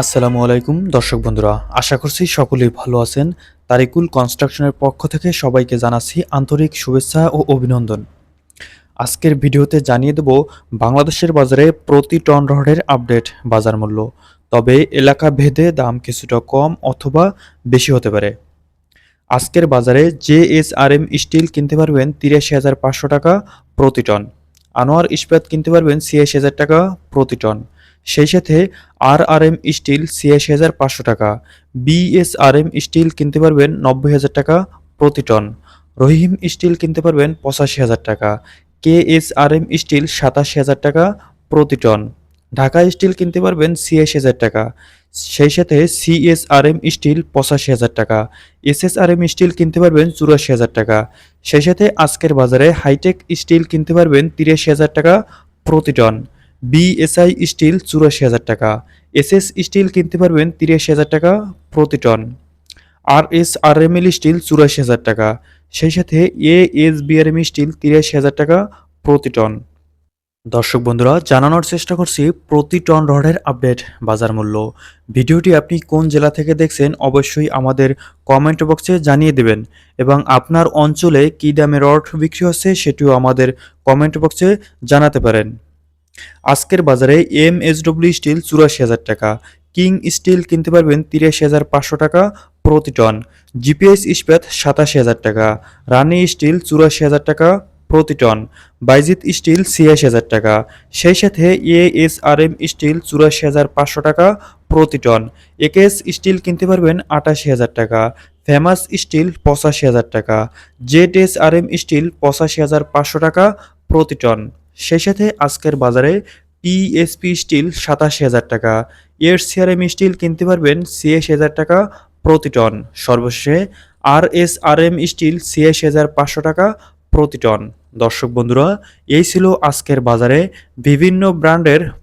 আসসালামু আলাইকুম, দর্শক বন্ধুরা, আশা করছি সকলেই ভালো আছেন। তারিকুল কনস্ট্রাকশনের পক্ষ থেকে সবাইকে জানাচ্ছি আন্তরিক শুভেচ্ছা ও অভিনন্দন। আজকের ভিডিওতে জানিয়ে দেব, বাংলাদেশের বাজারে প্রতি টন রডের আপডেট বাজার মূল্য। তবে এলাকা ভেদে দাম কিছুটা কম অথবা বেশি হতে পারে। আজকের বাজারে J S R M steel কিনতে পারবেন তিরাশি হাজার পাঁচশো টাকা প্রতি টন। আনোয়ার ইস্পাত কিনতে পারবেন ছিয়াশি হাজার টাকা প্রতি টন। সেই সাথে আর আর এম স্টিল ছিয়াশি হাজার পাঁচশো টাকা, বিএসআরএম স্টিল কিনতে পারবেন নব্বই হাজার টাকা প্রতি টন, রহিম স্টিল কিনতে পারবেন পঁচাশি হাজার টাকা K S R M steel সাতাশি হাজার টাকা প্রতি টন, ঢাকা স্টিল কিনতে পারবেন ছিয়াশি হাজার টাকা, সেই সাথে সিএসআরএম স্টিল পঁচাশি হাজার টাকা, এসএসআরএম স্টিল কিনতে পারবেন চুরাশি হাজার টাকা, সেই সাথে আজকের বাজারে হাইটেক স্টিল কিনতে পারবেন তিরাশি হাজার টাকা প্রতি টন বিএসআই স্টিল চুরাশি হাজার টাকা এসএস স্টিল কিনতে পারবেন তিরাশি হাজার টাকা প্রতি ton. R S R M L steel চুরাশি হাজার টাকা, সেই সাথে এ এস বিআরএম স্টিল তিরাশি হাজার টাকা প্রতি টন। দর্শক বন্ধুরা, জানানোর চেষ্টা করছি প্রতি টন রডের আপডেট বাজার মূল্য। ভিডিওটি আপনি কোন জেলা থেকে দেখছেন অবশ্যই আমাদের কমেন্ট বক্সে জানিয়ে দেবেন এবং আপনার অঞ্চলে কী দামে রড বিক্রি হচ্ছে সেটিও আমাদের কমেন্ট বক্সে জানাতে পারেন। আজকের বাজারে এম এসডব্লিউ স্টিল চুরাশি হাজার টাকা কিং স্টিল কিনতে পারবেন তিরাশি হাজার পাঁচশো টাকা প্রতি টন জিপিএস ইস্পাত সাতাশি হাজার টাকা রানি স্টিল চুরাশি হাজার টাকা প্রতি টন বাইজিত স্টিল ছিয়াশি হাজার টাকা, সেই সাথে A S R M steel চুরাশি হাজার পাঁচশো টাকা প্রতি টন একেএস স্টিল কিনতে পারবেন আটাশি হাজার টাকা ফেমাস স্টিল পঁচাশি হাজার টাকা Z S R M steel পঁচাশি হাজার পাঁচশো টাকা প্রতি টন। সেই সাথে আজকের বাজারে পিএসপি স্টিল সাতাশি হাজার টাকা, এর সিআরএম স্টিল কিনতে পারবেন ছিয়াশি হাজার টাকা প্রতি টন। সর্বশেষে R S R M steel ছিয়াশি হাজার পাঁচশো টাকা প্রতি টন। দর্শক বন্ধুরা, এই ছিল আজকের বাজারে বিভিন্ন ব্র্যান্ডের